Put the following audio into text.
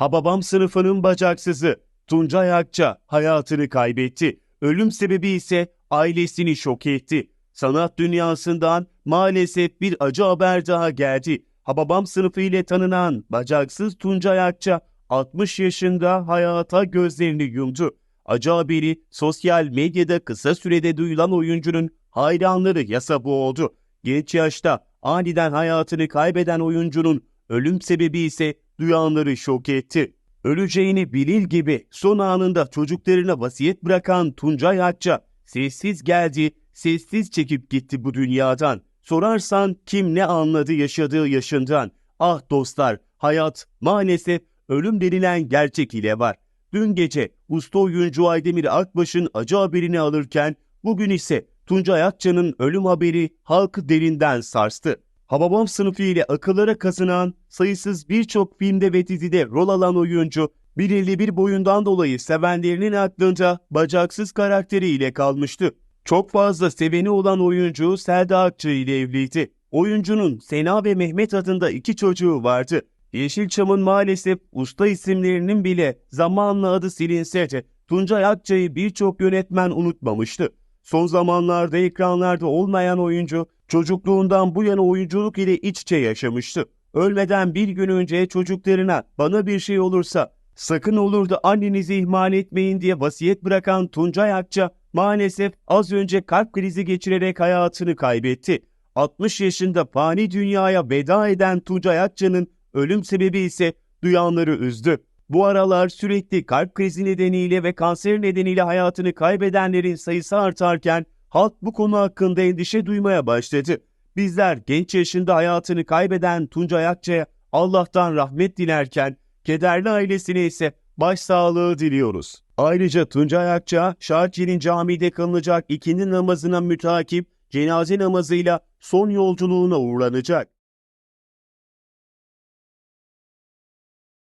Hababam sınıfının bacaksızı Tuncay Akça hayatını kaybetti. Ölüm sebebi ise ailesini şok etti. Sanat dünyasından maalesef bir acı haber daha geldi. Hababam sınıfı ile tanınan bacaksız Tuncay Akça 60 yaşında hayata gözlerini yumdu. Acı haberi sosyal medyada kısa sürede duyulan oyuncunun hayranları yasa boğuldu. Genç yaşta aniden hayatını kaybeden oyuncunun ölüm sebebi ise duyanları şok etti. Öleceğini bilir gibi son anında çocuklarına vasiyet bırakan Tuncay Akça sessiz geldi, sessiz çekip gitti bu dünyadan. Sorarsan kim ne anladı yaşadığı yaşından. Ah dostlar, hayat maalesef ölüm denilen gerçek ile var. Dün gece usta oyuncu Aydemir Akbaş'ın acı haberini alırken bugün ise Tuncay Akça'nın ölüm haberi halkı derinden sarstı. Hababam sınıfı ile akıllara kazınan sayısız birçok filmde ve dizide rol alan oyuncu 1.51 boyundan dolayı sevenlerinin aklınca bacaksız karakteriyle kalmıştı. Çok fazla seveni olan oyuncu Selda Akça ile evliydi. Oyuncunun Sena ve Mehmet adında iki çocuğu vardı. Yeşilçam'ın maalesef usta isimlerinin bile zamanla adı silinse de Tuncay Akça'yı birçok yönetmen unutmamıştı. Son zamanlarda ekranlarda olmayan oyuncu çocukluğundan bu yana oyunculuk ile iç içe yaşamıştı. Ölmeden bir gün önce çocuklarına bana bir şey olursa sakın olur da annenizi ihmal etmeyin diye vasiyet bırakan Tuncay Akça maalesef az önce kalp krizi geçirerek hayatını kaybetti. 60 yaşında fani dünyaya veda eden Tuncay Akça'nın ölüm sebebi ise duyanları üzdü. Bu aralar sürekli kalp krizi nedeniyle ve kanser nedeniyle hayatını kaybedenlerin sayısı artarken halk bu konu hakkında endişe duymaya başladı. Bizler genç yaşında hayatını kaybeden Tuncay Akça'ya Allah'tan rahmet dilerken kederli ailesine ise başsağlığı diliyoruz. Ayrıca Tuncay Akça, Şarkir'in camide kılınacak ikindi namazına mütakip cenaze namazıyla son yolculuğuna uğranacak.